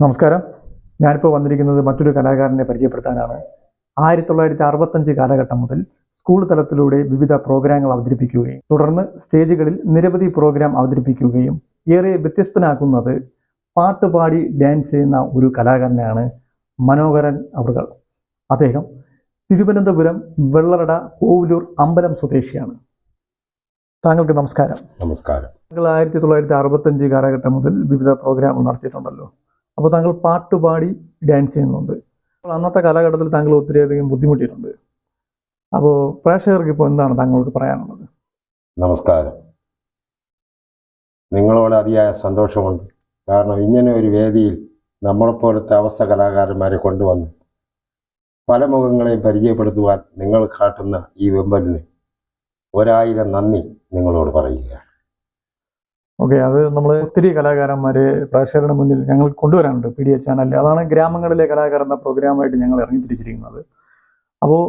നമസ്കാരം. ഞാനിപ്പോൾ വന്നിരിക്കുന്നത് മറ്റൊരു കലാകാരനെ പരിചയപ്പെടുത്താനാണ്. ആയിരത്തി തൊള്ളായിരത്തി അറുപത്തഞ്ച് കാലഘട്ടം മുതൽ സ്കൂൾ തലത്തിലൂടെ വിവിധ പ്രോഗ്രാമുകൾ അവതരിപ്പിക്കുകയും തുടർന്ന് സ്റ്റേജുകളിൽ നിരവധി പ്രോഗ്രാം അവതരിപ്പിക്കുകയും ഏറെ വ്യത്യസ്തനാക്കുന്നത് പാട്ടുപാടി ഡാൻസ് ചെയ്യുന്ന ഒരു കലാകാരനാണ് മനോഹരൻ അവറുകൾ. അദ്ദേഹം തിരുവനന്തപുരം വെള്ളറട കോവിലൂർ അമ്പലം സ്വദേശിയാണ്. താങ്കൾക്ക് നമസ്കാരം. നമസ്കാരം. താങ്കൾ ആയിരത്തി തൊള്ളായിരത്തി അറുപത്തഞ്ച് കാലഘട്ടം മുതൽ വിവിധ പ്രോഗ്രാമുകൾ നടത്തിയിട്ടുണ്ടല്ലോ. അപ്പോൾ താങ്കൾ പാട്ടുപാടി ഡാൻസ് ചെയ്യുന്നുണ്ട്. അപ്പോൾ അന്നത്തെ കാലഘട്ടത്തിൽ താങ്കൾ ഒത്തിരിയധികം ബുദ്ധിമുട്ടിയിട്ടുണ്ട്. അപ്പോൾ പ്രേക്ഷകർക്ക് ഇപ്പോൾ എന്താണ് താങ്കൾക്ക് പറയാനുള്ളത്? നമസ്കാരം. നിങ്ങളോട് അതിയായ സന്തോഷമുണ്ട്. കാരണം ഇങ്ങനെ ഒരു വേദിയിൽ നമ്മളെപ്പോലത്തെ അവസ്ഥ കലാകാരന്മാരെ കൊണ്ടുവന്നു. പല മുഖങ്ങളെയും പരിചയപ്പെടുത്തുവാൻ നിങ്ങൾ കാട്ടുന്ന ഈ വെമ്പലിന് ഒരായിരം നന്ദി നിങ്ങളോട് പറയുകയാണ്. ഓക്കെ അത് നമ്മൾ ഒത്തിരി കലാകാരന്മാരെ പ്രേക്ഷകരുടെ മുന്നിൽ ഞങ്ങൾ കൊണ്ടുവരാനുണ്ട് പി ഡി എ ചാനലിൽ അതാണ് ഗ്രാമങ്ങളിലെ കലാകാരൻ എന്ന പ്രോഗ്രാമായിട്ട് ഞങ്ങൾ ഇറങ്ങി തിരിച്ചിരിക്കുന്നത് അപ്പോൾ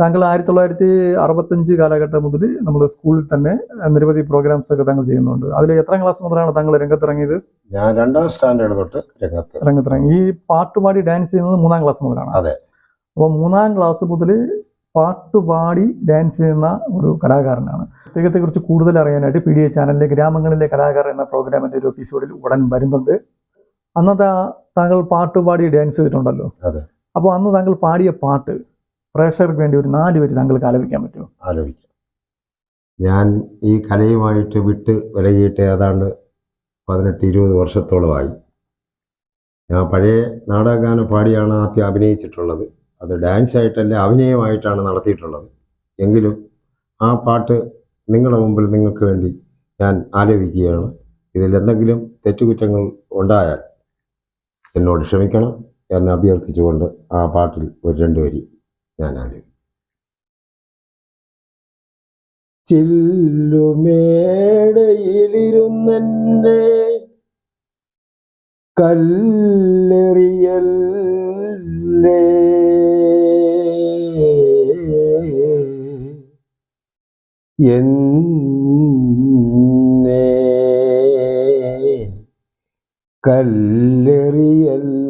താങ്കൾ ആയിരത്തി തൊള്ളായിരത്തി അറുപത്തഞ്ച് കാലഘട്ടം മുതൽ നമ്മൾ സ്കൂളിൽ തന്നെ നിരവധി പ്രോഗ്രാംസ് ഒക്കെ താങ്കൾ ചെയ്യുന്നുണ്ട്. അതിൽ എത്രാം ക്ലാസ് മുതലാണ് താങ്കൾ രംഗത്തിറങ്ങിയത്? ഞാൻ രണ്ടാം സ്റ്റാൻഡേർഡ് തൊട്ട് രംഗത്ത്. രംഗത്തിറങ്ങി. ഈ പാട്ടുപാടി ഡാൻസ് ചെയ്യുന്നത് മൂന്നാം ക്ലാസ് മുതലാണ്. അതെ. അപ്പോൾ മൂന്നാം ക്ലാസ് മുതൽ പാട്ടുപാടി ഡാൻസ് ചെയ്യുന്ന ഒരു കലാകാരനാണ്. അദ്ദേഹത്തെ കുറിച്ച് കൂടുതൽ അറിയാനായിട്ട് പി ഡി എ ചാനലിലെ ഗ്രാമങ്ങളിലെ കലാകാരൻ എന്ന പ്രോഗ്രാമിന്റെ ഒരു എപ്പിസോഡിൽ ഉടൻ വരുന്നുണ്ട്. അന്നത്തെ താങ്കൾ പാട്ടുപാടി ഡാൻസ് ചെയ്തിട്ടുണ്ടല്ലോ. അതെ. അപ്പോൾ അന്ന് താങ്കൾ പാടിയ പാട്ട് പ്രേക്ഷകർക്ക് വേണ്ടി ഒരു നാല് വരി താങ്കൾക്ക് ആലോചിക്കാൻ പറ്റുമോ? ആലോചിക്കാം. ഞാൻ ഈ കലയുമായിട്ട് വിട്ട് വിലകിയിട്ട് ഏതാണ്ട് പതിനെട്ട് ഇരുപത് വർഷത്തോളമായി. ഞാൻ പഴയ നാടകഗാനം പാടിയാണ് ആദ്യം അഭിനയിച്ചിട്ടുള്ളത്. അത് ഡാൻസ് ആയിട്ടല്ല അഭിനയമായിട്ടാണ് നടത്തിയിട്ടുള്ളത്. എങ്കിലും ആ പാട്ട് നിങ്ങളുടെ മുമ്പിൽ നിങ്ങൾക്ക് വേണ്ടി ഞാൻ ആലപിക്കുകയാണ്. ഇതിൽ എന്തെങ്കിലും തെറ്റുകുറ്റങ്ങൾ ഉണ്ടായാൽ എന്നോട് ക്ഷമിക്കണം എന്ന് അഭ്യർത്ഥിച്ചുകൊണ്ട് ആ പാട്ടിൽ ഒരു രണ്ട് വരി ഞാൻ ആലപിക്കും. ചില്ലുമേടയിലിരുന്നെ കല്ലെറിയല്ലേ? എന്നെ കല്ലെറിയല്ലേ?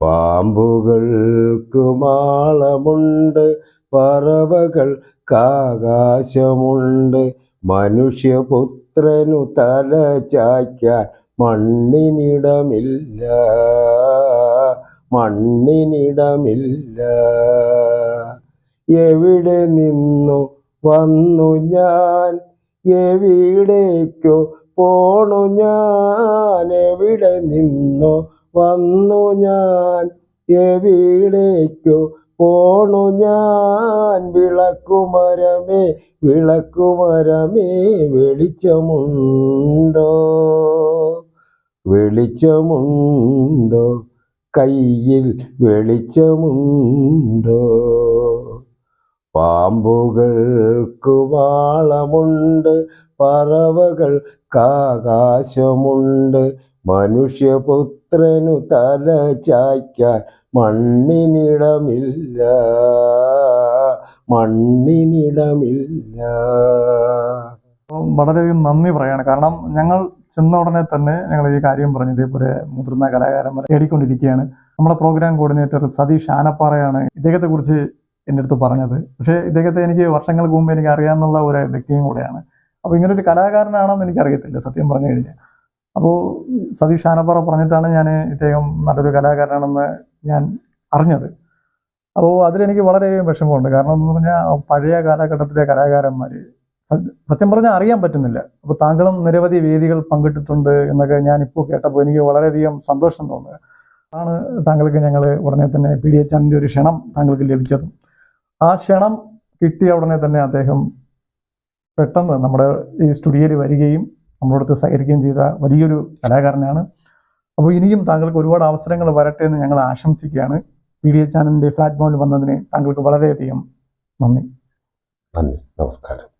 പാമ്പുകൾക്ക് മാളമുണ്ട് പറവകൾക്കാകാശമുണ്ട് മനുഷ്യപുത്രനു തല ചായ്ക്കാൻ മണ്ണിനിടമില്ല. മണ്ണിനിടമില്ല. എവിടെ നിന്നു വന്നു ഞാൻ? എവിടേക്കോ പോണു ഞാൻ? എവിടെ നിന്നു വന്നു ഞാൻ? എവിടേക്കോ പോണു ഞാൻ? വിളക്കുമരമേ വിളക്കുമരമേ വെളിച്ചമുണ്ടോ? വെളിച്ചമുണ്ടോ? കയ്യിൽ വെളിച്ചമുണ്ടോ? പാമ്പുകൾക്ക് വാളമുണ്ട് പറവകൾക്കാകാശമുണ്ട്. മനുഷ്യപുത്രനു തല ചായ്ക്കാൻ മണ്ണിനിടമില്ല മണ്ണിനിടമില്ല. വളരെയധികം നന്ദി പറയാണ്. കാരണം ഞങ്ങൾ ചെന്ന ഉടനെ തന്നെ ഞങ്ങൾ ഈ കാര്യം പറഞ്ഞു. ഇതേപോലെ മുതിർന്ന കലാകാരന്മാരെ തേടിക്കൊണ്ടിരിക്കുകയാണ്. നമ്മുടെ പ്രോഗ്രാം കോർഡിനേറ്റർ സതീഷ് ആനപ്പാറയാണ് ഇദ്ദേഹത്തെ കുറിച്ച് എന്റെ അടുത്ത് പറഞ്ഞത്. പക്ഷേ ഇദ്ദേഹത്തെ എനിക്ക് വർഷങ്ങൾക്ക് മുമ്പ് എനിക്ക് അറിയാമെന്നുള്ള ഒരു വ്യക്തിയും കൂടെയാണ്. അപ്പോൾ ഇങ്ങനൊരു കലാകാരനാണെന്ന് എനിക്ക് അറിയത്തില്ല സത്യം പറഞ്ഞു കഴിഞ്ഞാൽ. അപ്പോൾ സതീഷ് ആനപ്പാറ പറഞ്ഞിട്ടാണ് ഞാൻ ഇദ്ദേഹം നല്ലൊരു കലാകാരനാണെന്ന് ഞാൻ അറിഞ്ഞത്. അപ്പോൾ അതിലെനിക്ക് വളരെയധികം വിഷമമുണ്ട്. കാരണം എന്ന് പറഞ്ഞാൽ പഴയ കാലഘട്ടത്തിലെ കലാകാരന്മാർ സത്യം പറഞ്ഞാൽ അറിയാൻ പറ്റുന്നില്ല. അപ്പോൾ താങ്കളും നിരവധി വേദികൾ പങ്കിട്ടിട്ടുണ്ട് എന്നൊക്കെ ഞാൻ ഇപ്പോൾ കേട്ടപ്പോൾ എനിക്ക് വളരെയധികം സന്തോഷം തോന്നുക. ആണ് താങ്കൾക്ക് ഞങ്ങൾ ഉടനെ തന്നെ പി ഡി എച്ച് ഒരു ക്ഷണം താങ്കൾക്ക് ലഭിച്ചതും. ആ ക്ഷണം കിട്ടിയ ഉടനെ തന്നെ അദ്ദേഹം പെട്ടെന്ന് നമ്മുടെ ഈ സ്റ്റുഡിയോയിൽ വരികയും നമ്മളോടത്ത് സഹകരിക്കുകയും ചെയ്ത വലിയൊരു കലാകാരനാണ്. അപ്പോൾ ഇനിയും താങ്കൾക്ക് ഒരുപാട് അവസരങ്ങൾ വരട്ടെ എന്ന് ഞങ്ങൾ ആശംസിക്കുകയാണ്. പി ഡി എച്ച് ചാനലിന്റെ പ്ലാറ്റ്ഫോമിൽ വന്നതിന് താങ്കൾക്ക് വളരെയധികം നന്ദി. നന്ദി. നമസ്കാരം.